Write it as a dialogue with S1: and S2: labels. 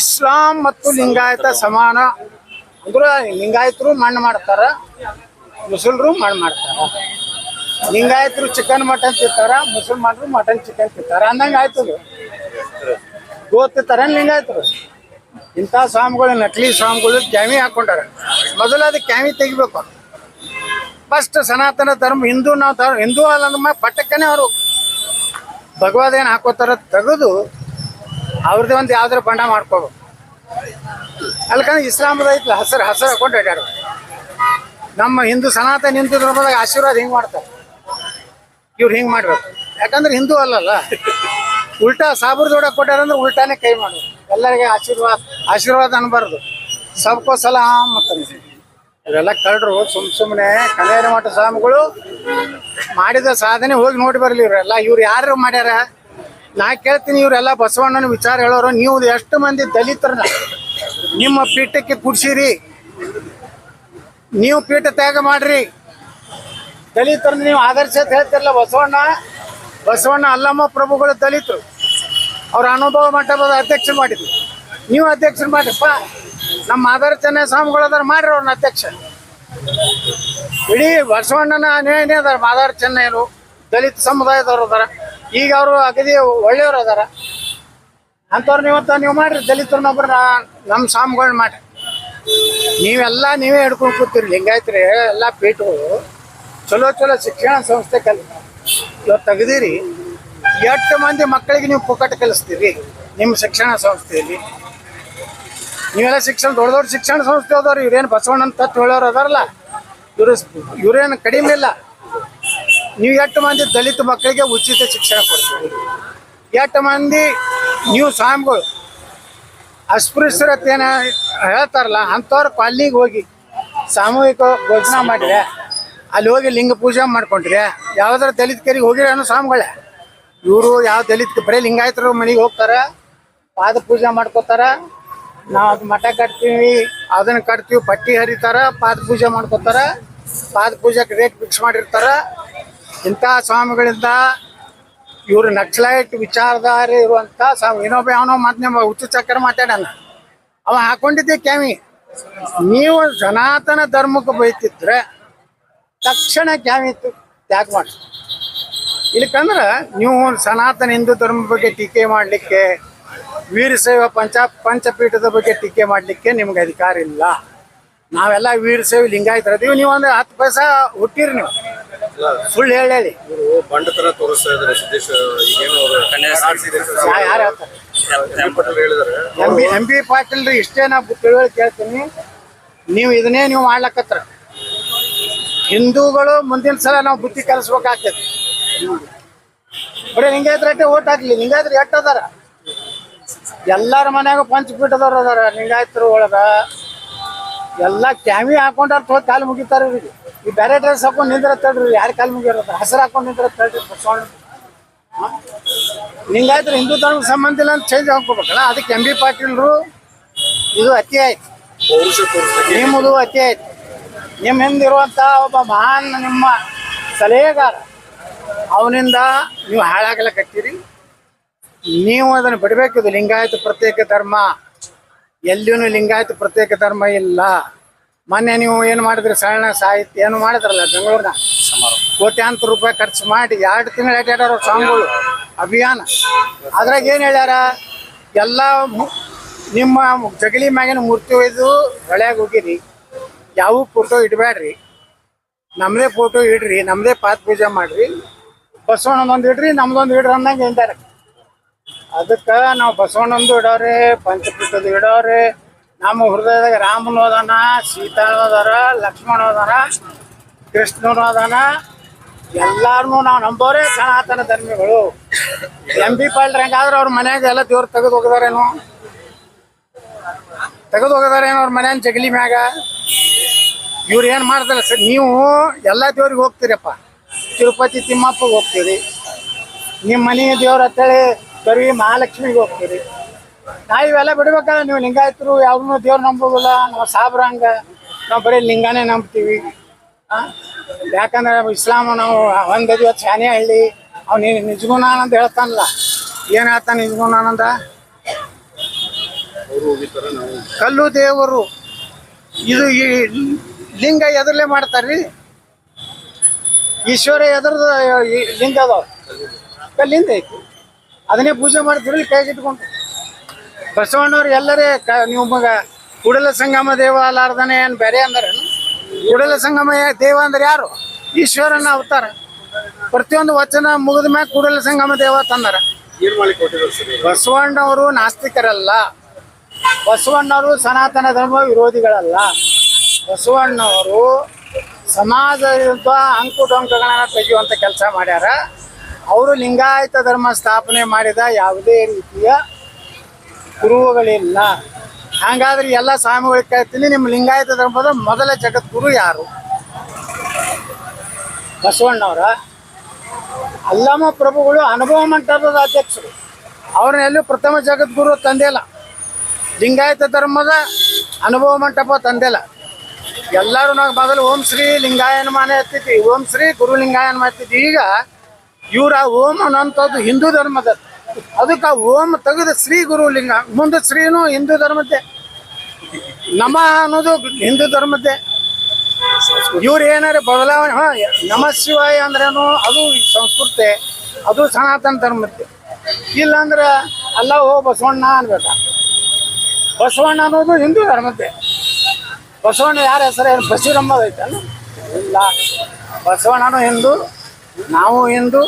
S1: ಇಸ್ಲಾಂ ಮತ್ತು ಲಿಂಗಾಯತ ಸಮಾನ. ಅಂದ್ರೆ ಲಿಂಗಾಯತರು ಮಣ್ಣು ಮಾಡ್ತಾರ ಮುಸಲ್ರು ಮಣ್ಣು ಮಾಡ್ತಾರ. ಲಿಂಗಾಯತರು ಚಿಕನ್ ಮಟನ್ ತಿಂತಾರ ಮುಸಲ್ಮಾನರು ಮಟನ್ ಚಿಕನ್ ತಿಂತಾರ. ಅಂದಂಗೆ ಆಯ್ತದು ಗೊತ್ತಿರ್ತಾರ ಲಿಂಗಾಯತರು? ಇಂಥ ಸ್ವಾಮಿಗಳು, ನಕಲಿ ಸ್ವಾಮಿಗಳು ಕ್ಯಾಮಿ ಹಾಕೊಂಡಾರ. ಮೊದಲು ಅದು ಕ್ಯಾಮಿ ತೆಗಿಬೇಕು. ಫಸ್ಟ್ ಸನಾತನ ಧರ್ಮ, ಹಿಂದೂ ನಾವು ಧರ್ಮ, ಹಿಂದೂ ಅಲ್ಲ ಪಟ್ಟಕ್ಕನೇ ಪಟ್ಟಕ್ಕನೆ ಅವರು. ಭಗವದ್ ಏನು ಹಾಕೋತಾರ ತೆಗೆದು ಅವ್ರದ್ದೇ ಒಂದು ಯಾವ್ದಾರ ಬಣ್ಣ ಮಾಡ್ಕೋಬೇಕು ಅಲ್ಕಂದ್ರೆ ಇಸ್ಲಾಮದ ಐತಲ್ಲ ಹಸರು ಹಸರು ಹಾಕೊಂಡು ಅಡ್ಡಾಡು ನಮ್ಮ ಹಿಂದೂ ಸನಾತನ ಹಿಂದೂ ಧರ್ಮದಾಗ ಆಶೀರ್ವಾದ ಹಿಂಗೆ ಮಾಡ್ತಾರೆ. ಇವ್ರು ಹಿಂಗೆ ಮಾಡ್ಬೇಕು. ಯಾಕಂದ್ರೆ ಹಿಂದೂ ಅಲ್ಲಲ್ಲ. ಉಲ್ಟಾ ಸಾಬರ್ ಜೋಡ ಕೊಟ್ಟಾರಂದ್ರೆ ಉಲ್ಟಾನೇ ಕೈ ಮಾಡೋದು. ಎಲ್ಲರಿಗೆ ಆಶೀರ್ವಾದ ಆಶೀರ್ವಾದ ಅನ್ಬಾರ್ದು. ಸಬ್ಕೋ ಸಲಾಮ್ ಅಂತ ಇವೆಲ್ಲ ಕಳ್ರು ಸುಮ್ ಸುಮ್ಮನೆ ಕಲ್ಯಾಣ ಮಠ ಸ್ವಾಮಿಗಳು ಮಾಡಿದ ಸಾಧನೆ ಹೋಗಿ ನೋಡಿ ಬರ್ಲಿ ಇವರೆಲ್ಲ. ಇವ್ರು ಯಾರು ಮಾಡ್ಯಾರ? ನಾ ಕೇಳ್ತೀನಿ ಇವರೆಲ್ಲ ಬಸವಣ್ಣನ ವಿಚಾರ ಹೇಳೋರು, ನೀವು ಎಷ್ಟು ಮಂದಿ ದಲಿತರನ್ನ ನಿಮ್ಮ ಪೀಠಕ್ಕೆ ಕುಡ್ಸಿರಿ. ನೀವು ಪೀಠ ತ್ಯಾಗ ಮಾಡ್ರಿ. ದಲಿತರನ್ನ ನೀವು ಆದರ್ಶ ಅಂತ ಹೇಳ್ತಿರಲ್ಲ ಬಸವಣ್ಣ? ಬಸವಣ್ಣ ಅಲ್ಲಮ್ಮ ಪ್ರಭುಗಳು ದಲಿತರು. ಅವ್ರ ಅನುಭವ ಮಂಟಪದ ಅಧ್ಯಕ್ಷ ಮಾಡಿದ್ರು. ನೀವು ಅಧ್ಯಕ್ಷರು ಮಾಡ್ರಿಪ್ಪ ನಮ್ಮ ಆಧಾರ ಚೆನ್ನೈ ಸ್ವಾಮಿಗಳು ಅದಾರ, ಮಾಡ್ರಿ ಅವ್ರನ್ನ ಅಧ್ಯಕ್ಷ. ಇಡೀ ಬಸವಣ್ಣನ ಅನ್ಯಾಯನೇ ಅದಾರ ಮಾದಾರ ಚೆನ್ನೈರು ದಲಿತ ಸಮುದಾಯದವರು ಅದಾರ. ಈಗ ಅವರು ಅಗದಿ ಒಳ್ಳೆಯವ್ರು ಅದಾರ. ಅಂಥವ್ರು ನೀವತ್ತ ನೀವು ಮಾಡ್ರಿ ದಲಿತರನ್ನೊಬ್ಬರ ನಮ್ಮ ಸ್ವಾಮಿಗಳನ್ನ ಮಾಡ್ರಿ. ನೀವೆಲ್ಲ ನೀವೇ ಹಿಡ್ಕೊಂಡು ಕೂತಿರಿ, ಲಿಂಗಾಯತ್ರಿ ಎಲ್ಲ ಪೀಠಗಳು ಚಲೋ ಚಲೋ ಶಿಕ್ಷಣ ಸಂಸ್ಥೆ ಕಲ್ ಇವತ್ತು ತೆಗ್ದಿರಿ, ಎಷ್ಟು ಮಂದಿ ಮಕ್ಕಳಿಗೆ ನೀವು ಪುಕ್ಕಟ ಕಲಿಸ್ತೀರಿ ನಿಮ್ಮ ಶಿಕ್ಷಣ ಸಂಸ್ಥೆಯಲ್ಲಿ? ನೀವೆಲ್ಲ ಶಿಕ್ಷಣ, ದೊಡ್ಡ ದೊಡ್ಡ ಶಿಕ್ಷಣ ಸಂಸ್ಥೆ ಅದಾವ್ರಿ, ಇವ್ರೇನು ಬಸವಣ್ಣನ ತತ್ವ ಹೇಳೋರು ಅದಾರಲ್ಲ? ಇವರು ಇವ್ರೇನು ಕಡಿಮೆ ಇಲ್ಲ. ನೀವು ಎಷ್ಟು ಮಂದಿ ದಲಿತ ಮಕ್ಕಳಿಗೆ ಉಚಿತ ಶಿಕ್ಷಣ ಕೊಡ್ತೀವಿ ಎಷ್ಟು ಮಂದಿ ನೀವು ಸ್ವಾಮಿಗಳು ಅಸ್ಪೃಶ್ಯರತೆ ಏನ ಹೇಳ್ತಾರಲ್ಲ, ಅಂಥವ್ರ ಕಾಲನಿಗೆ ಹೋಗಿ ಸಾಮೂಹಿಕ ಭೋಜನ ಮಾಡಿದ್ರೆ, ಅಲ್ಲಿ ಹೋಗಿ ಲಿಂಗ ಪೂಜೆ ಮಾಡ್ಕೊಂಡ್ರೆ, ಯಾವ್ದಾರ ದಲಿತ ಕರಿಗೆ ಹೋಗಿರ ಸ್ವಾಮಿಗಳೇ. ಇವರು ಯಾವ ದಲಿತ ಬರೀ ಲಿಂಗಾಯತರು ಮನೆಗೆ ಹೋಗ್ತಾರ, ಪಾದ ಪೂಜೆ ಮಾಡ್ಕೋತಾರ, ನಾವು ಅದು ಮಠ ಕಟ್ತೀವಿ, ಅದನ್ನ ಕಟ್ತೀವಿ, ಪಟ್ಟಿ ಹರಿತಾರ, ಪಾದ ಪೂಜೆ ಮಾಡ್ಕೋತಾರ, ಪಾದ ಪೂಜೆಗೆ ರೇಟ್ ಫಿಕ್ಸ್ ಮಾಡಿರ್ತಾರ ಇಂಥ ಸ್ವಾಮಿಗಳಿಂದ ಇವರು ನಕ್ಸಲೈಟ್ ವಿಚಾರಧಾರೆ ಇರುವಂತ ಸ್ವಾಮಿ, ಇನ್ನೊಬ್ಬ ಅವನೋ ಮಾತು ನಿಮ್ಮ ಹುಚ್ಚು ಚಕ್ರ ಮಾತಾಡಣ ಅವ ಹಾಕೊಂಡಿದ್ದೆ ಕ್ಯಾಮಿ. ನೀವು ಸನಾತನ ಧರ್ಮಕ್ಕೆ ಬೈತಿದ್ರೆ ತಕ್ಷಣ ಕ್ಯಾಮಿ ತ್ಯಾಗ ಮಾಡಿ. ಇಲ್ಲಕಂದ್ರೆ ನೀವು ಸನಾತನ ಹಿಂದೂ ಧರ್ಮ ಬಗ್ಗೆ ಟೀಕೆ ಮಾಡಲಿಕ್ಕೆ, ವೀರಶೈವ ಪಂಚ, ಪಂಚಪೀಠದ ಬಗ್ಗೆ ಟೀಕೆ ಮಾಡಲಿಕ್ಕೆ ನಿಮ್ಗೆ ಅಧಿಕಾರ ಇಲ್ಲ. ನಾವೆಲ್ಲ ಸೇವಿ ಲಿಂಗಾಯತರ ಅದೀವಿ ನೀವು ಒಂದು ಹತ್ತು ಪೈಸಾ ಹುಟ್ಟಿರಿ ನೀವು. ಸುಳ್ಳು ಹೇಳಿ ಹೇಳಿ.
S2: ಇವರು ಬಂಡ ತರ ತೋರಿಸ್ತಾ ಇದಾರೆ ಸಿದ್ದೇಶ್ ಈಗೇನು ಅವರು
S1: ಯಾರು ಹೇಳ್ತಾರೆ?
S2: ಪಟೇಲ್ ಹೇಳಿದಾರೆ
S1: M B M B Patil ರೀ ಇಷ್ಟೇ ನಾ ತಿಳುವಳಿಕೆ ಕೇಳ್ತೀನಿ. ನೀವು ಇದನ್ನೇ ನೀವು ಮಾಡ್ಲಕತ್ರ. ಹಿಂದೂಗಳು ಮುಂದಿನ ಸಲ ನಾವು ಬುದ್ಧಿ ಕಲಿಸ್ಬೇಕಾಗ್ತದೆ. ಬರೀ ಲಿಂಗಾಯತರಟ್ಟೆ ಓಟ್ ಹಾಕ್ಲಿ. ಲಿಂಗಾಯತರು ಎಟ್ಟದಾರ ಅದಾರ? ಎಲ್ಲಾರ ಮನ್ಯಾಗ ಪಂಚಪೀಠದವ್ರು ಅದಾರ. ಲಿಂಗಾಯತರು ಒಳಗ ಎಲ್ಲ ಕ್ಯಾಮಿ ಹಾಕೊಂಡಾರ ಹೋಗಿ ಕಾಲು ಮುಗಿತಾರ ಇವ್ರಿಗೆ. ಈ ಬೇರೆ ಡ್ರೆಸ್ ಹಾಕೊಂಡು ನಿಂದ್ರ ತಡ್ರಿ ಯಾರು ಕಾಲು ಮುಗಿರೋದು ಹಸಿರು ಹಾಕೊಂಡು ನಿಂದ್ರ ತಡ್ರಿ ಬಸವಣ್ಣ ಲಿಂಗಾಯತರು ಹಿಂದೂ ಧರ್ಮಕ್ಕೆ ಸಂಬಂಧ ಇಲ್ಲ ಅಂತ ಚೇಂಜ್ ಹಾಕೋಬೇಕಲ್ಲ ಅದಕ್ಕೆ ಎಂ ಬಿ ಪಾಟೀಲ್ರು ಇದು ಅತಿ ಆಯ್ತು. ನಿಮ್ಮದು ಅತಿ ಆಯ್ತು. ನಿಮ್ಮ ಹಿಂದಿರುವಂಥ ಒಬ್ಬ ಮಹಾನ್ ನಿಮ್ಮ ಸಲಹೆಗಾರ. ಅವನಿಂದ ನೀವು ಹಾಳಾಗಲಕತ್ತೀರಿ. ನೀವು ಅದನ್ನು ಬಿಡಬೇಕಿದು. ಲಿಂಗಾಯತ ಪ್ರತ್ಯೇಕ ಧರ್ಮ. ಎಲ್ಲಿಯೂ ಲಿಂಗಾಯತ ಪ್ರತ್ಯೇಕ ಧರ್ಮ ಇಲ್ಲ. ಮೊನ್ನೆ ನೀವು ಏನು ಮಾಡಿದ್ರಿ ಸರಣ ಸಾಹಿತ್ಯ? ಏನು ಮಾಡಿದ್ರಲ್ಲ ಬೆಂಗಳೂರಿನ? ಕೋಟ್ಯಾಂತರ ರೂಪಾಯಿ ಖರ್ಚು ಮಾಡಿ ಎರಡು ತಿಂಗಳು ಅಡ್ಡಾಡೋರು ಸಾಂಗ್ಗಳು ಅಭಿಯಾನ. ಅದ್ರಾಗ ಏನು ಹೇಳ್ಯಾರ? ಎಲ್ಲ ನಿಮ್ಮ ಜಗಲಿ ಮ್ಯಾಗಿನ ಮೂರ್ತಿ ಒಯ್ದು ಹೊಳ್ಯಾಗ ಹೋಗಿರಿ. ಯಾವ ಫೋಟೋ ಇಡಬೇಡ್ರಿ ನಮ್ಮದೇ ಫೋಟೋ ಇಡ್ರಿ ನಮ್ಮದೇ ಪಾತ್ ಪೂಜೆ ಮಾಡ್ರಿ. ಬಸವಣ್ಣನೊಂದು ಇಡ್ರಿ ನಮ್ದೊಂದು ಇಡ್ರಿ ಅನ್ನಂಗೆ ಹೇಳ್ತಾರೆ ಅದಕ್ಕೆ ನಾವು ಬಸವಣ್ಣಂದು ಇಡೋರಿ ಪಂಚಪೀಠದ ಇಡೋರಿ ನಮ್ಮ ಹೃದಯದಾಗ ರಾಮನು ಅದಾನ, ಸೀತಾನು ಅದಾರ ಲಕ್ಷ್ಮಣ ಅದಾನ ಕೃಷ್ಣನು ಅದಾನ. ಎಲ್ಲಾರನು ನಾವು ನಂಬೋರೇ ಸನಾತನ ಧರ್ಮಿಗಳು. ಎಂ ಬಿ ಪಾಲ್ರ ಹೆಂಗಾದ್ರೆ ಅವ್ರ ಮನ್ಯಾಗ ಎಲ್ಲ ದೇವ್ರು ತೆಗೆದು ಹೋಗಿದಾರೇನು. ತೆಗೆದು ಹೋಗಿದಾರೇನು ಅವ್ರ ಮನ್ಯಾನ ಜಗಲಿ ಮ್ಯಾಗ. ಇವ್ರು ಏನು ಮಾಡ್ತಾರ ಸರ್, ನೀವು ಎಲ್ಲ ದೇವ್ರಿಗೆ ಹೋಗ್ತೀರಪ್ಪ. ತಿರುಪತಿ ತಿಮ್ಮಪ್ಪಗೆ ಹೋಗ್ತೀರಿ. ನಿಮ್ಮ ಮನೆ ದೇವ್ರ ಅಂತೇಳಿ ಬರೀ ಮಹಾಲಕ್ಷ್ಮಿಗೆ ಹೋಗ್ತೀರಿ. ನಾ ಇವೆಲ್ಲ ಬಿಡ್ಬೇಕಲ್ಲ, ನೀವು ಲಿಂಗಾಯತರು ಯಾವನ್ನೂ ದೇವ್ರು ನಂಬೋದಿಲ್ಲ, ನಾವು ಸಾಬ್ರಂಗ ನಾವು ಬರೀ ಲಿಂಗನೇ ನಂಬ್ತೀವಿ? ಯಾಕಂದ್ರೆ ಇಸ್ಲಾಮ್, ನಾವು ಒಂದು ಇವತ್ತು ಶಾನೆ ಹಳ್ಳಿ. ಅವ್ನು ಅಂತ ಹೇಳ್ತಾನಲ್ಲ. ಏನು ಹೇಳ್ತಾನೆ
S2: ಹೋಗಿರ್ತಾರ ನಾವು
S1: ಕಲ್ಲು ದೇವರು. ಇದು ಈ ಲಿಂಗ ಎದರ್ಲೆ ಮಾಡ್ತಾರ್ರಿ? ಈಶ್ವರ ಎದುರ್ದು ಲಿಂಗ ಅದಾವ. ಕಲ್ಲಿಂದ ಐತಿ. ಅದನ್ನೇ ಪೂಜೆ ಮಾಡ್ತೀರಿ ಕೈಗಿಟ್ಕೊಂಡು ಬಸವಣ್ಣವ್ರು ಎಲ್ಲರೇ ಕ ನೀವು ಮಗ, ಕೂಡಲ ಸಂಗಮ ದೇವ ಏನು ಬೇರೆ ಅಂದ್ರೆ ಕೂಡಲ ಸಂಗಮ ದೇವ ಅಂದ್ರೆ ಯಾರು? ಈಶ್ವರನ ಅವತಾರ. ಪ್ರತಿಯೊಂದು ವಚನ ಮುಗಿದ ಮ್ಯಾಗ ಕೂಡಲ ಸಂಗಮ ದೇವ ತಂದಾರ? ಬಸವಣ್ಣವರು ನಾಸ್ತಿಕರಲ್ಲ. ಬಸವಣ್ಣವರು ಸನಾತನ ಧರ್ಮ ವಿರೋಧಿಗಳಲ್ಲ. ಬಸವಣ್ಣವರು ಸಮಾಜದ ಅಂಕು ತೆಗೆಯುವಂತ ಕೆಲಸ ಮಾಡ್ಯಾರ. ಅವರು ಲಿಂಗಾಯತ ಧರ್ಮ ಸ್ಥಾಪನೆ ಮಾಡಿದ ಯಾವುದೇ ರೀತಿಯ ಗುರುಗಳಿಲ್ಲ ಹಾಗಾದ್ರೆ ಎಲ್ಲ ಸ್ವಾಮಿಗಳು ಕೇಳ್ತೀನಿ, ನಿಮ್ಮ ಲಿಂಗಾಯತ ಧರ್ಮದ ಮೊದಲ ಜಗದ್ಗುರು ಯಾರು? ಬಸವಣ್ಣವರ? ಅಲ್ಲಮ ಪ್ರಭುಗಳು ಅನುಭವ ಮಂಟಪದ ಅಧ್ಯಕ್ಷರು. ಅವ್ರನ್ನೆಲ್ಲೂ ಪ್ರಥಮ ಜಗದ್ಗುರು ತಂದಿಲ್ಲ ಲಿಂಗಾಯತ ಧರ್ಮದ ಅನುಭವ ಮಂಟಪ ತಂದಿಲ್ಲ ಎಲ್ಲರೂ ನಾವು ಮೊದಲು ಓಂ ಶ್ರೀ ಲಿಂಗಾಯನ ಮಾನೆ ಎತ್ತಿದ್ವಿ. ಓಂ ಶ್ರೀ ಗುರು ಲಿಂಗಾಯನ ಮಾಡ್ತಿದ್ವಿ ಈಗ ಇವ್ರ ಓಂ ಅನ್ನೋಂಥದ್ದು ಹಿಂದೂ ಧರ್ಮದ. ಅದಕ್ಕೆ ಓಂ ತೆಗೆದು ಶ್ರೀ ಗುರು ಲಿಂಗ ಮುಂದೆ ಶ್ರೀನು ಹಿಂದೂ ಧರ್ಮದ್ದೇ. ನಮ ಅನ್ನೋದು ಹಿಂದೂ ಧರ್ಮದ್ದೇ. ಇವ್ರು ಏನಾರ ಬದಲಾವಣೆ, ಹಾ, ನಮ ಶಿವಾಯ ಅಂದ್ರೇನು, ಅದು ಸಂಸ್ಕೃತಿ, ಅದು ಸನಾತನ ಧರ್ಮದ್ದೆ. ಇಲ್ಲಾಂದ್ರೆ ಅಲ್ಲ, ಓ, ಬಸವಣ್ಣ ಅನ್ಬೇಕ. ಬಸವಣ್ಣ ಅನ್ನೋದು ಹಿಂದೂ ಧರ್ಮದ್ದೆ. ಬಸವಣ್ಣ ಯಾರ ಹೆಸರು, ಏನು ಐತಲ್ಲ ಇಲ್ಲ. ಬಸವಣ್ಣನು ಹಿಂದೂ, ನಾವು ಹಿಂದೂ